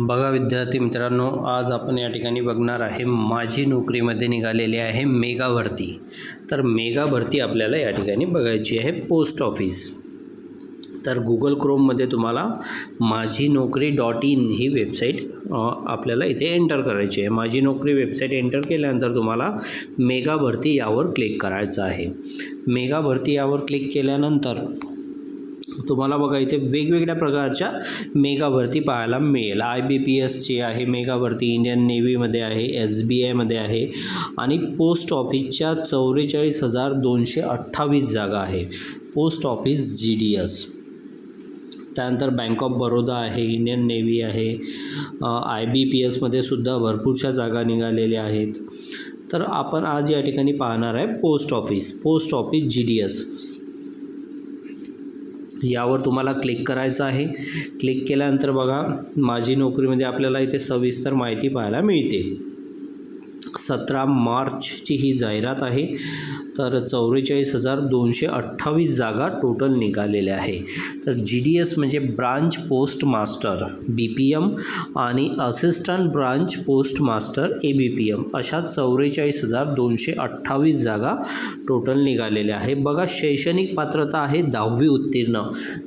बघा विद्यार्थी मित्रांनो आज आपण या ठिकाणी बघणार आहे माझी नोकरीमध्ये निघालेली आहे मेगा भरती. तर मेगा भरती आपल्याला या ठिकाणी बघायची आहे पोस्ट ऑफिस. तर गुगल क्रोममध्ये तुम्हाला माझी नोकरी डॉट इन ही वेबसाईट आपल्याला इथे एंटर करायची आहे. माझी नोकरी वेबसाईट एंटर केल्यानंतर तुम्हाला मेगा भरती यावर क्लिक करायचं आहे. मेगा भरती यावर क्लिक केल्यानंतर तुम्हाला बघा इथे वेगवेगळ्या प्रकारच्या मेगाभरती पाहायला मिळेल. आय बी पी एसची आहे मेगाभरती इंडियन नेव्हीमध्ये आहे एस बी आयमध्ये आहे आणि पोस्ट ऑफिसच्या चौवेचाळीस हजार दोनशे अठ्ठावीस जागा आहे. Post office G D S त्यानंतर बँक ऑफ बरोदा आहे इंडियन नेव्ही आहे आय बी पी एसमध्ये सुद्धा भरपूरशा जागा निघालेल्या आहेत. तर आपण आज या ठिकाणी पाहणार आहे post office post office G D S यावर तुम्हाला क्लिक करायचं आहे. क्लिक केल्यानंतर बघा माझी नोकरीमध्ये आपल्याला इथे सविस्तर माहिती पाहायला मिळते. सतरा मार्चची ही जाहिरात आहे. तर चौवेचाळीस हजार दोनशे अठ्ठावीस जागा टोटल निघालेल्या आहे. तर जी डी एस म्हणजे branch post master B P M आणि assistant branch post master A B P M अशा चौवेचाळीस हजार दोनशे अठ्ठावीस जागा टोटल निघालेल्या आहे. बघा शैक्षणिक पात्रता आहे दहावी उत्तीर्ण.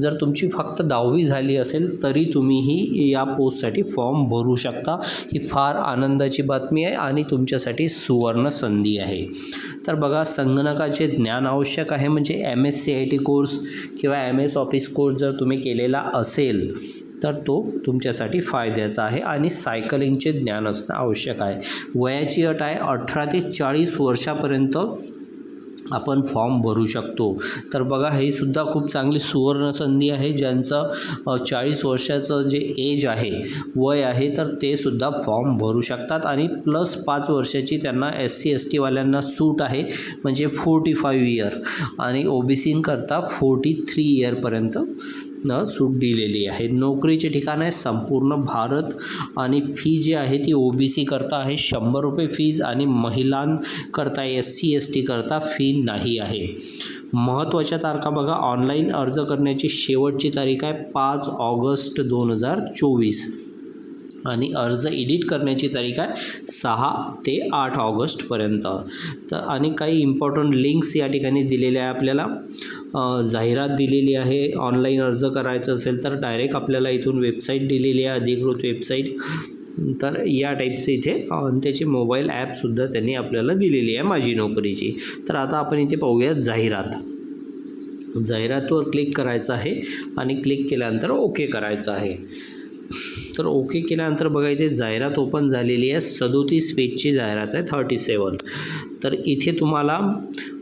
जर तुमची फक्त दहावी झाली असेल तरी तुम्हीही या पोस्टसाठी फॉर्म भरू शकता. ही फार आनंदाची बातमी आहे आणि तुमच्यासाठी सुवर्ण संधी आहे. तर बघा संगणकाचे ज्ञान आवश्यक आहे म्हणजे M S C I T course किंवा एम एस ऑफिस कोर्स जर तुम्ही केलेला असेल तर तो तुमच्यासाठी फायद्याचा आहे आणि सायकलिंगचे ज्ञान असणं आवश्यक आहे. वयाची अट आहे अठरा ते चाळीस वर्षापर्यंत आपण फॉर्म भरू शकतो. तर बघा हे सुद्धा खूप चांगली सुवर्णसंधी आहे ज्यांचं चाळीस वर्षाचं जे एज आहे वय आहे तर ते सुद्धा फॉर्म भरू शकतात. आणि प्लस पाच वर्षाची त्यांना एस सी एस टीवाल्यांना सूट आहे म्हणजे फोर्टी फाईव्ह इयर आणि ओ बी सींकरता फोर्टी थ्री इयरपर्यंत न सूट दिलेली आहे. नोकरीचे ठिकाण आहे संपूर्ण भारत आणि फी जी आहे ती ओ बी सी करता आहे. शंभर रुपये फीज आणि महिलांकरता एस सी एस टी करता फी नाही आहे. महत्त्वाच्या तारखा बघा. ऑनलाईन अर्ज करण्याची शेवटची तारीख आहे पाच ऑगस्ट दोन हजार चोवीस. आणि अर्ज एडिट करण्याची तारीख आहे सहा ते आठ ऑगस्टपर्यंत तर आणि काही इम्पॉर्टंट लिंक्स या ठिकाणी दिलेल्या आहे आपल्याला. जाहिरात दिलेली आहे. ऑनलाईन अर्ज करायचं असेल तर डायरेक्ट आपल्याला इथून वेबसाईट दिलेली आहे अधिकृत वेबसाईट तर या टाईपचे इथे त्याचे त्याची मोबाईल ॲपसुद्धा त्यांनी आपल्याला दिलेली आहे माझी नोकरीची. तर आता आपण इथे पाहूया जाहिरात. जाहिरातवर क्लिक करायचं आहे आणि क्लिक केल्यानंतर ओके करायचं आहे. तर ओके केल्यानंतर बघा इथे जाहिरात ओपन झालेली आहे. सदोतीस पेजची जाहिरात आहे थर्टी सेवन तर इथे तुम्हाला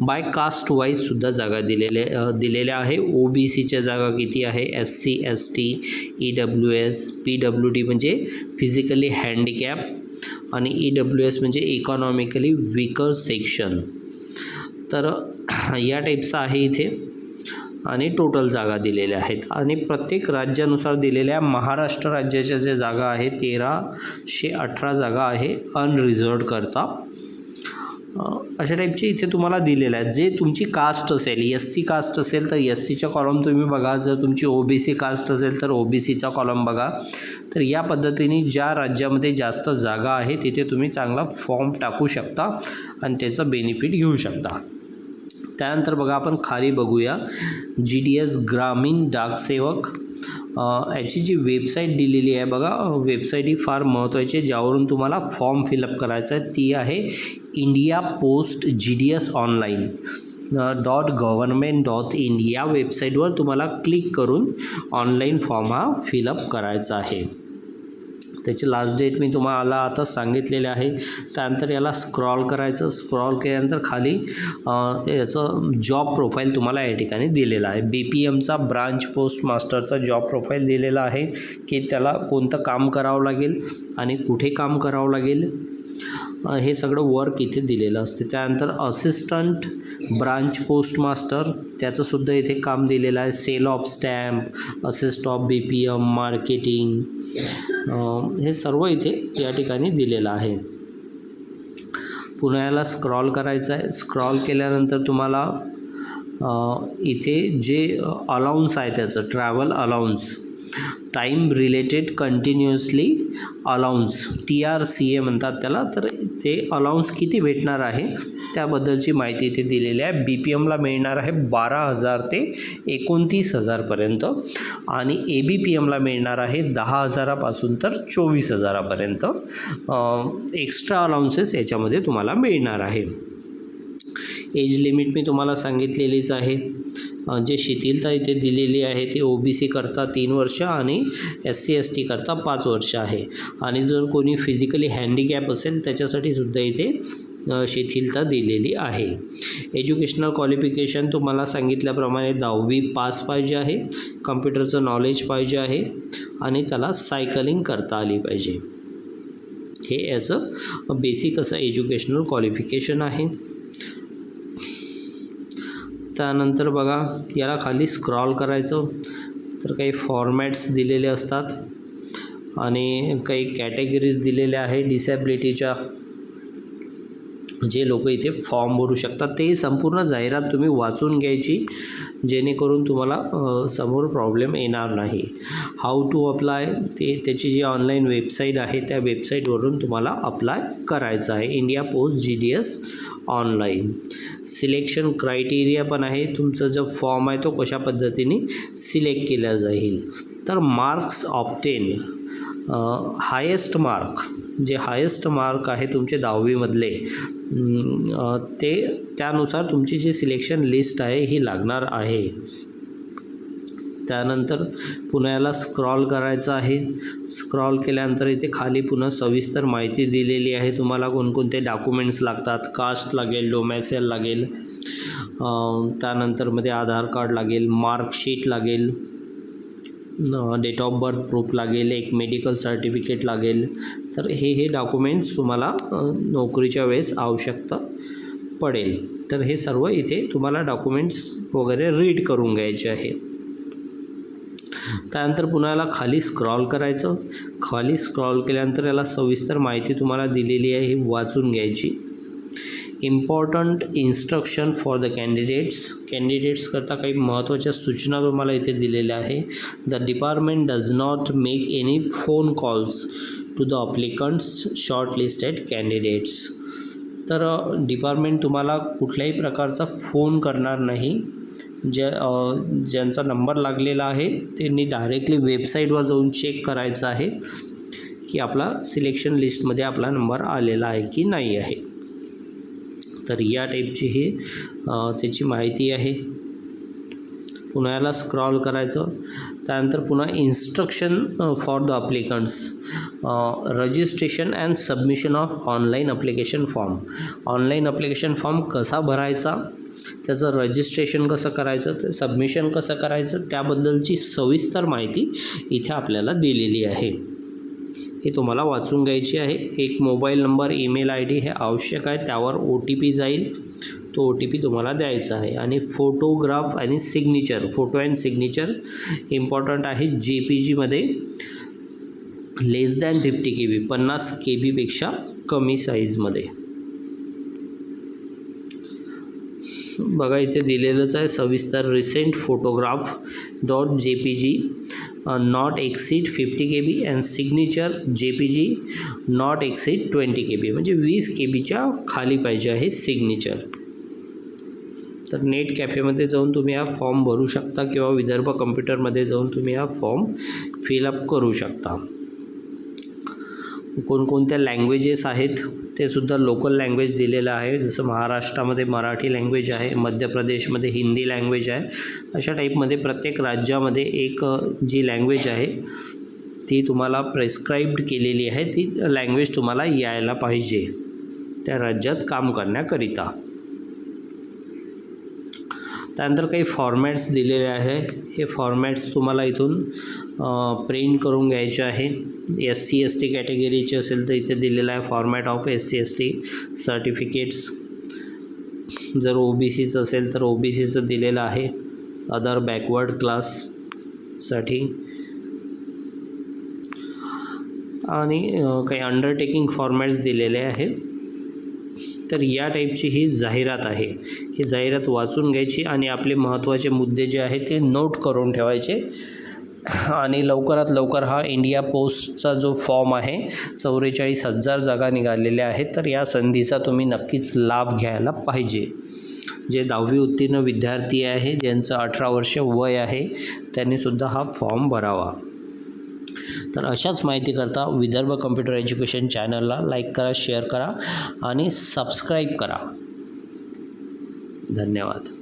बाय कास्ट वाईजसुद्धा जागा दिलेल्या दिलेल्या आहे. ओ बी सीच्या जागा किती आहे? S C S T E W S P W D म्हणजे फिजिकली हँडिकॅप आणि ई डब्ल्यू एस म्हणजे इकॉनॉमिकली विकर सेक्शन तर या टाईपचं आहे इथे आणि टोटल जागा दिलेल्या आहेत. आणि प्रत्येक राज्यानुसार दिलेल्या महाराष्ट्र राज्याच्या ज्या जागा आहेत तेराशे अठरा जागा आहे अनरिझर्वड करता. अशा टाईपचे इथे तुम्हाला दिलेलं आहे जे तुमची कास्ट असेल एस सी कास्ट असेल तर एस सीचा कॉलम तुम्ही बघा. जर तुमची ओ बी सी कास्ट असेल तर ओ बी सीचा कॉलम बघा. तर या पद्धतीने ज्या राज्यामध्ये जास्त जागा आहे तिथे तुम्ही चांगला फॉर्म टाकू शकता आणि त्याचा बेनिफिट घेऊ शकता. त्यानंतर बघा आपण खाली बघूया. जी डी एस ग्रामीण डाकसेवक याची जी वेबसाईट दिलेली आहे बघा वेबसाईट ही फार महत्त्वाची आहे ज्यावरून तुम्हाला फॉर्म फिलअप करायचा आहे. ती आहे India post G D S online dot government dot in या वेबसाईटवर तुम्हाला क्लिक करून ऑनलाईन फॉर्म हा फिलअप करायचा आहे. त्याची लास्ट डेट मी तुम्हाला आता सांगितलेले आहे. त्यानंतर याला स्क्रॉल करायचं. स्क्रॉल केल्यानंतर खाली याचं जॉब प्रोफाईल तुम्हाला या ठिकाणी दिलेलं आहे. बी पी एमचा ब्रांच पोस्ट मास्टरचा जॉब प्रोफाईल दिलेला आहे की त्याला कोणतं काम करावं लागेल आणि कुठे काम करावं लागेल. हे सगळं वर्क इथे दिलेलं असते. त्यानंतर असिस्टंट ब्रांच पोस्ट मास्टर त्याचंसुद्धा इथे काम दिलेलं आहे. Sale of stamp assist of B P M marketing हे सर्व इथे या ठिकाणी दिलेलं आहे. पुन्हा याला स्क्रॉल करायचं आहे. स्क्रॉल केल्यानंतर तुम्हाला इथे जे अलाउन्स आहे त्याचं travel allowance time related continuously allowance T R C A म्हणतात त्याला. तर ते अलाउन्स किती भेटणार आहे? त्याबद्दलची माहिती इथे दिलेली आहे. बी पी एमला मिळणार आहे बारा हजार ते एकोणतीस हजारपर्यंत आणि ए बी पी एमला मिळणार आहे दहा हजारापासून तर चोवीस हजारापर्यंत. एक्स्ट्रा अलाउन्सेस याच्यामध्ये तुम्हाला मिळणार आहे. एज लिमिट मी तुम्हाला सांगितलेलीच आहे. जे शिथिलता इथे दिलेली आहे ती ओ बी सी करता तीन वर्ष आणि एस सी एस टी करता पाच वर्ष आहे. आणि जर कोणी फिजिकली हँडिकॅप असेल त्याच्यासाठी सुद्धा इथे शिथिलता दिलेली आहे. एज्युकेशनल क्वालिफिकेशन तुम्हाला सांगितल्याप्रमाणे दहावी पास पाहिजे आहे कम्प्युटरचं नॉलेज पाहिजे आहे आणि त्याला सायकलिंग करता आली पाहिजे. हे याचं बेसिक असं एज्युकेशनल क्वालिफिकेशन आहे. त्यानंतर बघा याला खाली स्क्रॉल करायचं. तर काही फॉर्मॅट्स दिलेले असतात आणि काही कॅटेगरीज दिलेल्या आहे डिसॅबिलिटीच्या जे लोक इथे फॉर्म भरू शकतात ते संपूर्ण जाहिरात तुम्ही वाचून घ्यायची जेणेकरून तुम्हाला समोर प्रॉब्लेम येणार नाही. हाऊ टू अप्लाय ते त्याची जी ऑनलाईन वेबसाईट आहे त्या वेबसाईटवरून तुम्हाला अप्लाय करायचं आहे. India post G D S online. Selection criteria पण आहे. तुमचा जो फॉर्म आहे तो कशा पद्धतीने सिलेक्ट केला जाईल? तर मार्क्स ऑप्टेन हायेस्ट मार्क जे हायेस्ट मार्क आहे तुमचे दहावीमधले ते त्यानुसार तुमची जी सिलेक्शन लिस्ट आहे ही लागणार आहे. त्यानंतर पुन्हा याला स्क्रॉल करायचं आहे. स्क्रॉल केल्यानंतर इथे खाली पुन्हा सविस्तर माहिती दिलेली आहे. तुम्हाला कोणकोणते डॉक्युमेंट्स लागतात? कास्ट लागेल डोमॅसेल लागेल त्यानंतरमध्ये आधार कार्ड लागेल मार्कशीट लागेल डेट ऑफ बर्थ प्रूफ लागेल एक मेडिकल सर्टिफिकेट लागेल. तर हे हे डॉक्युमेंट्स तुम्हाला नोकरीच्या वेळेस आवश्यकता पडेल. तर हे सर्व इथे तुम्हाला डॉक्युमेंट्स वगैरे रीड करून घ्यायचे आहे. त्यानंतर पुन्हा याला खाली स्क्रॉल करायचं. खाली स्क्रॉल केल्यानंतर याला सविस्तर माहिती तुम्हाला दिलेली आहे ही वाचून घ्यायची. Important instruction for the candidates कॅन्डिडेट्सकरता काही महत्त्वाच्या सूचना तुम्हाला इथे दिलेल्या आहे. The department does not make any phone calls to the applicants short listed candidates तर uh, डिपार्टमेंट तुम्हाला कुठल्याही प्रकारचा फोन करणार नाही. ज्या ज्यांचा नंबर लागलेला आहे त्यांनी डायरेक्टली वेबसाईटवर जाऊन चेक करायचं आहे की आपला सिलेक्शन लिस्टमध्ये आपला नंबर आलेला आहे की नाही आहे. तर या टाईपची ही त्याची माहिती आहे. पुन्हा याला स्क्रॉल करायचं. त्यानंतर पुन्हा instruction for the applicants registration and submission of online application form online application form कसा भरायचा? त्याचं रजिस्ट्रेशन कसं करायचं ते सबमिशन कसं करायचं त्याबद्दलची सविस्तर माहिती इथे आपल्याला दिलेली आहे. हे तुम्हाला वाचून घ्यायची आहे. एक mobile number email I D हे आवश्यक आहे. त्यावर ओ टी पी जाईल. तो ओ टी पी तुम्हाला द्यायचा आहे. आणि फोटोग्राफ आणि signature photo and signature important आहे जे पी जीमध्ये less than fifty K B पन्नास के बीपेक्षा कमी साईजमध्ये बघा इथे दिलेलंच आहे. सविस्तर recent photograph dot J P G not exceed fifty K B and signature J P G not exceed twenty K B म्हणजे वीस के बीच्या खाली पाहिजे आहे सिग्नेचर तर नेट कॅफेमध्ये जाऊन तुम्ही हा फॉर्म भरू शकता किंवा विदर्भ कम्प्युटरमध्ये जाऊन तुम्ही हा फॉर्म फिलअप करू शकता. कोणकोणत्या लँग्वेजेस आहेत? ते सुद्धा लोकल लँग्वेज दिलेलं आहे. जसं महाराष्ट्रामध्ये मराठी लँग्वेज आहे मध्य प्रदेशमध्ये हिंदी लँग्वेज आहे. अशा टाईपमध्ये प्रत्येक राज्यामध्ये एक जी लँग्वेज आहे ती तुम्हाला प्रेस्क्राईब्ड केलेली आहे. ती लँग्वेज तुम्हाला यायला पाहिजे. त्या राज्यात काम करण्याकरिता. त्यानंतर काही फॉर्मॅट्स दिलेले आहे. हे फॉर्मॅट्स तुम्हाला इथून प्रिंट करून घ्यायचे आहे. एस सी एस टी कॅटेगरीचे असेल तर इथे दिलेलं आहे format of S C S T certificates जर ओ बी सीचं असेल तर ओ बी सीचं दिलेलं आहे. अदर बॅकवर्ड क्लाससाठी आणि काही अंडरटेकिंग फॉर्मॅट्स दिलेले आहेत तर या टाईपची ही जाहिरात आहे. ही जाहिरात वाचून घ्यायची आणि आपले महत्त्वाचे मुद्दे जे आहेत ते नोट करून ठेवायचे. आणि लवकरात लवकर हा इंडिया पोस्टचा जो फॉर्म आहे चौवेचाळीस हजार जागा निघालेल्या आहेत. तर या संधीचा तुम्ही नक्कीच लाभ घ्यायला पाहिजे. जे दहावी उत्तीर्ण विद्यार्थी आहे ज्यांचं अठरा वर्ष वय आहे त्यांनीसुद्धा हा फॉर्म भरावा. तर अशाच माहितीकरता विदर्भ कम्प्युटर एज्युकेशन चॅनलला लाईक करा शेअर करा आणि सबस्क्राईब करा. धन्यवाद.